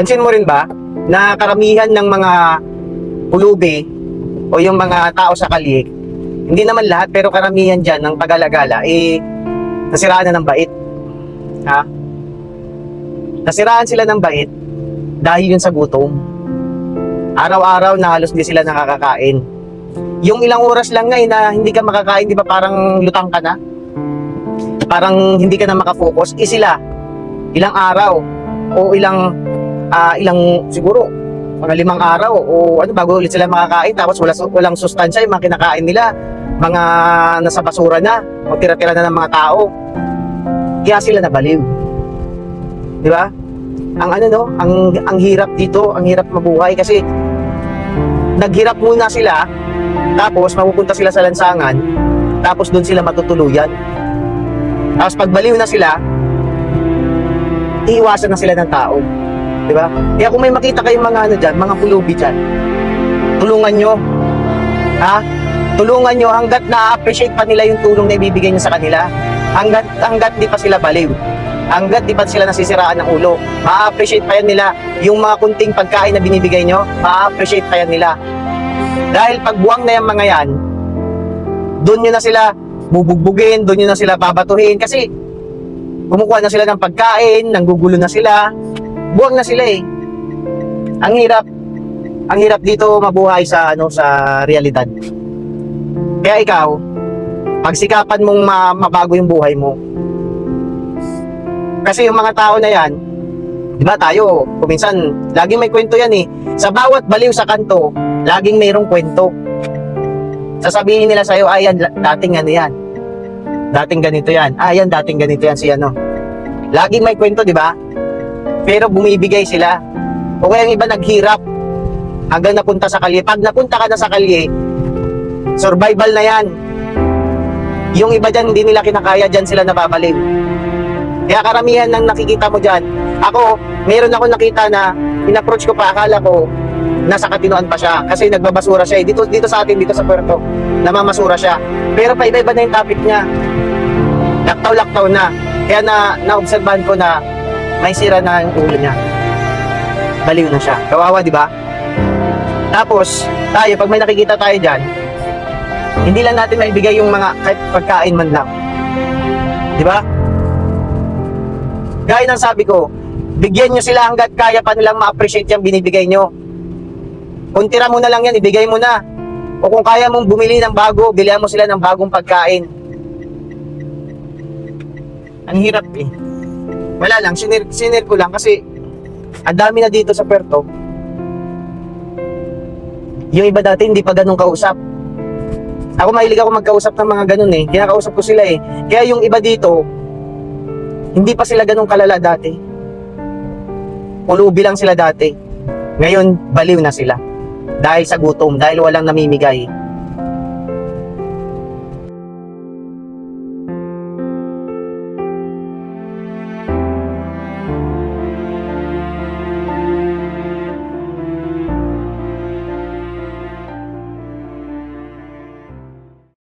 Pansin mo rin ba na karamihan ng mga pulubi o yung mga tao sa kalye, hindi naman lahat pero karamihan dyan ng pag-alagala, eh, nasiraan na ng bait. Ha? Nasiraan sila ng bait dahil yun sa gutom. Araw-araw na halos di sila nakakakain. Yung ilang oras lang nga eh, na hindi ka makakain, di ba parang lutang ka na? Parang hindi ka na makafocus. Eh sila, ilang araw o ilang ah, ilang siguro mga limang araw o ano bago ulit sila makakain tapos wala walang sustansya yung mga kinakain nila. Mga nasa basura na o tira-tira na ng mga tao. Kaya sila nabaliw. Di ba? Ang ano no? Ang ang hirap dito ang hirap mabuhay kasi naghirap muna sila tapos mapupunta sila sa lansangan tapos doon sila matutuluyan. Tapos pagbaliw na sila iiwasan na sila ng tao. Di ba? Kaya kung may makita kayong mga ano dyan, mga pulubi dyan, tulungan nyo. Ha? Tulungan nyo hanggat na-appreciate pa nila yung tulong na ibibigay nyo sa kanila. Hanggat, hanggat di pa sila baliw. Hanggat di pa sila nasisiraan ng ulo. Ma-appreciate pa yan nila. Yung mga kunting pagkain na binibigay nyo, ma-appreciate pa yan nila. Dahil pag buwang na yung mga yan, doon nyo na sila bubugbugin, doon nyo na sila babatuhin. Kasi kumukuha na sila ng pagkain, nanggugulo na sila, buwag na sila eh. Ang hirap, ang hirap dito mabuhay sa ano sa realidad. Kaya ikaw, pagsikapan mong ma- mabago yung buhay mo. Kasi yung mga tao na yan, di ba tayo, kuminsan, laging may kwento yan eh. Sa bawat baliw sa kanto, laging mayroong kwento. Sasabihin nila sa'yo, ay yan, dating ano yan. Dating ganito yan. Ah, yan, dating ganito yan si ano. Laging may kwento, di ba? Pero bumibigay sila. O kaya yung iba naghirap hanggang napunta sa kalye. Pag napunta ka na sa kalye, survival na yan. Yung iba dyan, hindi nila kinakaya, dyan sila nababaliw. Kaya karamihan ng nakikita mo dyan, ako, meron ako nakita na in-approach ko pa, akala ko, nasa katinoan pa siya kasi nagbabasura siya eh. Dito, dito sa atin, dito sa Puerto, namamasura siya. Pero pa iba-iba na yung topic niya. Laktaw-laktaw na. Kaya na, naobserbahan ko na may sira na yung ulo niya. Baliw na siya. Kawawa, di ba? Tapos, tayo, pag may nakikita tayo dyan, hindi lang natin maibigay yung mga kahit pagkain man lang. Di ba? Gaya ng sabi ko, bigyan nyo sila hanggat kaya pa nilang ma-appreciate yung binibigay nyo. Kung tira mo na lang yan, ibigay mo na. O kung kaya mong bumili ng bago, bilihan mo sila ng bagong pagkain. Ang hirap eh. Wala lang, sinir, sinir ko lang kasi ang dami na dito sa Puerto. Yung iba dati hindi pa ganun kausap. Ako mahilig ako magkausap ng mga ganun eh. Kinakausap ko sila eh. Kaya yung iba dito, hindi pa sila ganun kalala dati. Pulubi lang sila dati. Ngayon, baliw na sila. Dahil sa gutom, dahil walang namimigay.